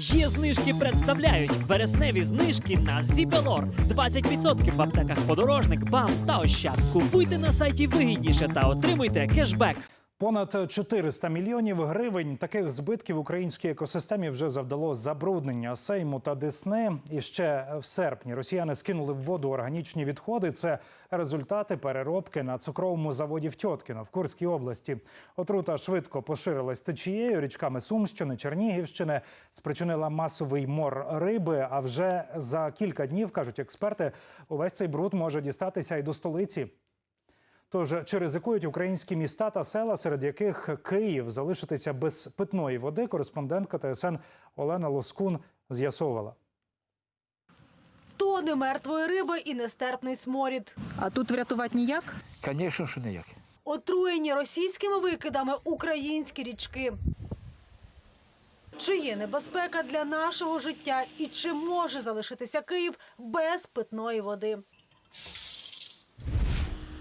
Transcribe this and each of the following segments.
Є знижки представляють вересневі знижки на Зібелор. 20% в аптеках подорожник, бам та ощад. Купуйте на сайті вигідніше та отримуйте кешбек. Понад 400 мільйонів гривень таких збитків українській екосистемі вже завдало забруднення Сейму та Десни. І ще в серпні росіяни скинули в воду органічні відходи. Це результати переробки на цукровому заводі в Тьоткіно в Курській області. Отрута швидко поширилась течією річками Сумщини, Чернігівщини, спричинила масовий мор риби. А вже за кілька днів кажуть експерти, увесь цей бруд може дістатися і до столиці. Тож чи ризикують українські міста та села, серед яких Київ залишитися без питної води? Кореспондентка ТСН Олена Лоскун з'ясовувала. Тони мертвої риби і нестерпний сморід. А тут врятувати ніяк? Звісно, що ніяк. Отруєні російськими викидами українські річки. Чи є небезпека для нашого життя і чи може залишитися Київ без питної води?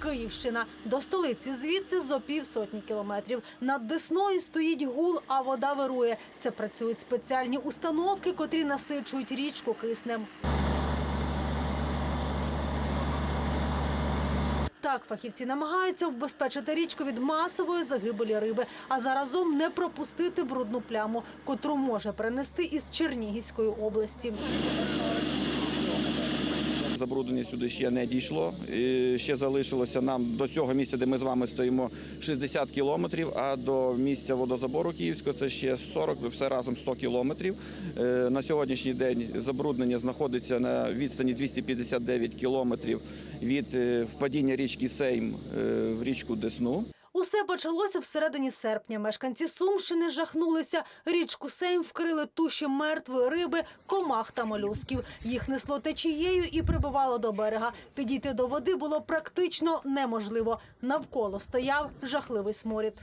Київщина до столиці звідси зо півсотні кілометрів. Над Десною стоїть гул, а вода вирує. Це працюють спеціальні установки, котрі насичують річку киснем. Так, фахівці намагаються убезпечити річку від масової загибелі риби, а заразом не пропустити брудну пляму, котру може принести із Чернігівської області. Забруднення сюди ще не дійшло. І ще залишилося нам до цього місця, де ми з вами стоїмо, 60 кілометрів. А до місця водозабору Київського це ще 40, все разом 100 кілометрів. Е, На сьогоднішній день забруднення знаходиться на відстані 259 кілометрів від е, впадіння річки Сейм е, в річку Десну. Усе почалося всередині серпня. Мешканці Сумщини жахнулися. Річку Сейм вкрили туші мертвої риби, комах та молюсків. Їх несло течією і прибивало до берега. Підійти до води було практично неможливо. Навколо стояв жахливий сморід.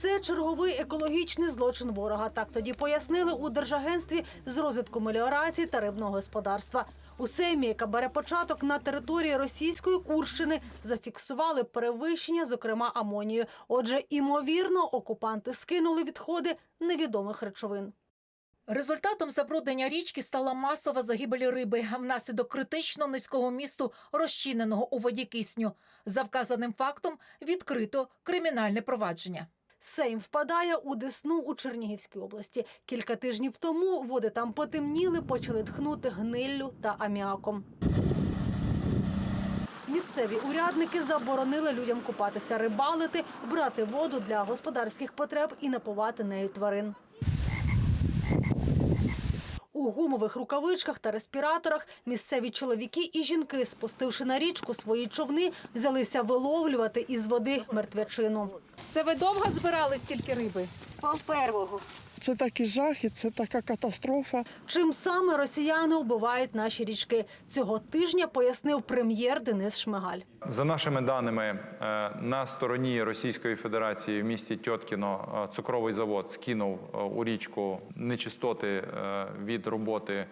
Це черговий екологічний злочин ворога. Так тоді пояснили у Держагентстві з розвитку меліорації та рибного господарства. У Сеймі, яка бере початок на території російської Курщини, зафіксували перевищення, зокрема амонію. Отже, імовірно, окупанти скинули відходи невідомих речовин. Результатом забруднення річки стала масова загибель риби внаслідок критично низького місту, розчиненого у воді кисню. За вказаним фактом відкрито кримінальне провадження. Сейм впадає у Десну у Чернігівській області. Кілька тижнів тому води там потемніли, почали тхнути гниллю та аміаком. Місцеві урядники заборонили людям купатися, рибалити, брати воду для господарських потреб і напувати нею тварин. У гумових рукавичках та респіраторах місцеві чоловіки і жінки, спустивши на річку свої човни, взялися виловлювати із води мертвячину. Це ви довго збирали стільки риби? Це такий жах і це така катастрофа. Чим саме росіяни убивають наші річки цього тижня, пояснив прем'єр Денис Шмигаль. За нашими даними, е, на стороні Російської Федерації в місті Тьоткіно е, цукровий завод скинув е, у річку нечистоти від роботи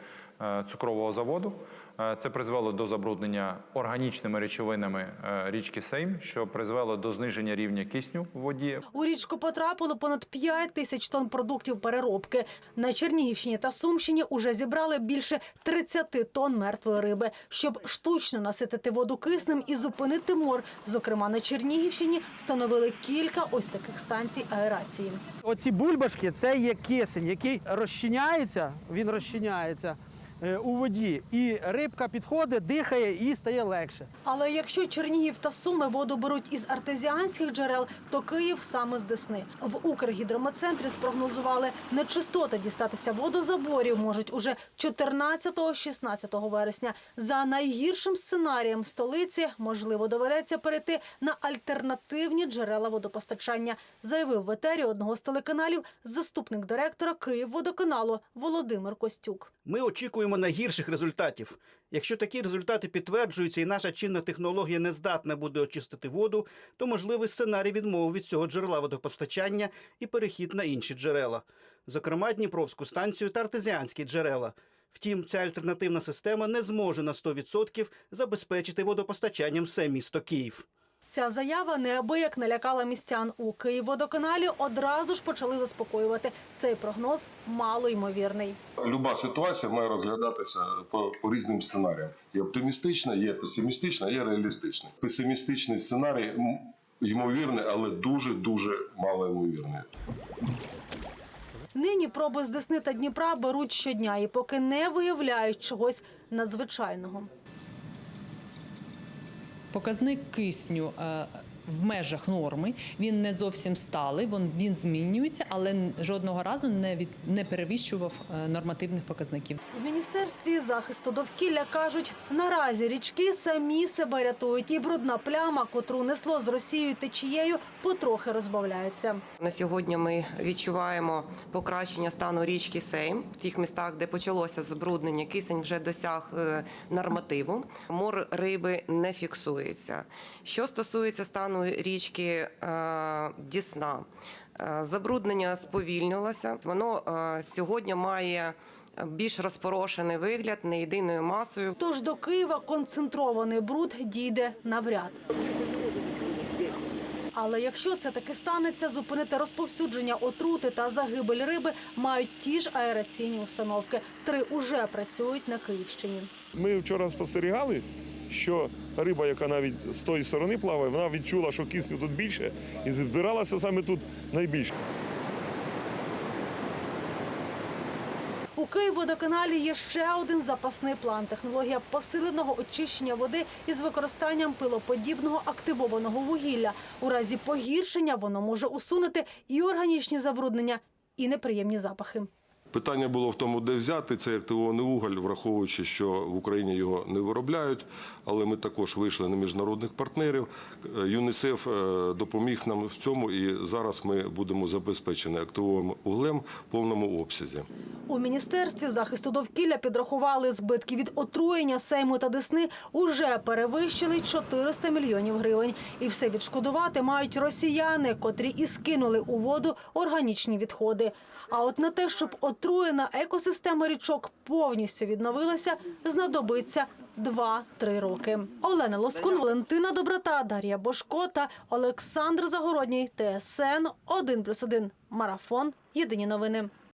цукрового заводу. Е, Це призвело до забруднення органічними речовинами е, річки Сейм, що призвело до зниження рівня кисню в воді. У річку потрапило понад 5 тисяч тонн продуктів переробки. На Чернігівщині та Сумщині уже зібрали більше 30 тонн мертвої риби, щоб штучно наситити воду киснем і зупинити мор. Зокрема, на Чернігівщині встановили кілька ось таких станцій аерації. Оці бульбашки це є кисень, який розчиняється, він розчиняється е, у воді, і рибка підходить, дихає і стає легше. Але якщо Чернігів та Суми воду беруть із артезіанських джерел, то Київ саме з Десни. В Укргідрометцентрі спрогнозували, нечистоти дістатися водозаборів можуть уже 14-16 вересня. За найгіршим сценарієм столиці можливо доведеться перейти на альтернативні джерела водопостачання, заявив в етері одного з телеканалів заступник директора Київводоканалу Володимир Костюк. Ми очікуємо найгірших результатів. Якщо такі результати підтверджуються і наша чинна технологія не здатна буде очистити воду, то можливий сценарій відмови від цього джерела водопостачання і перехід на інші джерела, зокрема Дніпровську станцію та артезіанські джерела. Втім, ця альтернативна система не зможе на 100% забезпечити водопостачанням все місто Київ. Ця заява неабияк налякала містян у Київводоканалі. Одразу ж почали заспокоювати. Цей прогноз мало ймовірний. Люба ситуація має розглядатися по, по різним сценаріям. Є оптимістична, є песимістична, є реалістична. Песимістичний сценарій ймовірний, але дуже дуже мало ймовірний. Нині проби з Десни та Дніпра беруть щодня і поки не виявляють чогось надзвичайного. Показник кисню е, в межах норми. Він не зовсім сталий, він, він змінюється, але жодного разу не від не перевищував е, нормативних показників. В міністерстві захисту довкілля кажуть, наразі річки самі себе рятують, і брудна пляма, котру несло з Росією течією, потрохи розбавляється. На сьогодні ми відчуваємо покращення стану річки Сейм в тих містах, де почалося забруднення. Кисень вже досяг е, нормативу. Мор риби не фіксується. Що стосується стану річки е, Дісна, е, забруднення сповільнилося. Воно е, сьогодні має більш розпорошений вигляд, не єдиною масою. Тож до Києва концентрований бруд дійде навряд. Але якщо це таки станеться, зупинити розповсюдження отрути та загибель риби мають ті ж аераційні установки. Три уже працюють на Київщині. Ми вчора спостерігали, що риба, яка навіть з тої сторони плаває, вона відчула, що кисню тут більше, і збиралася саме тут найбільше. У Київводоканалі є ще один запасний план. Технологія посиленого очищення води із використанням пилоподібного активованого вугілля. У разі погіршення воно може усунути і органічні забруднення, і неприємні запахи. Питання було в тому, де взяти цей активований уголь, враховуючи, що в Україні його не виробляють. Але ми також вийшли на міжнародних партнерів. Е, ЮНІСЕФ е, допоміг нам в цьому, і зараз ми будемо забезпечені активованим углем в повному обсязі. У міністерстві захисту довкілля підрахували збитки від отруєння Сейму та Десни уже перевищили 400 мільйонів гривень. І все відшкодувати мають росіяни, котрі і скинули у воду органічні відходи. А от на те, щоб отруєна екосистема річок повністю відновилася, знадобиться 2-3 роки. Олена Лоскун, Валентина Доброта, Дар'я Бошко та Олександр Загородній. ТСН 1+,1. Марафон. Єдині новини.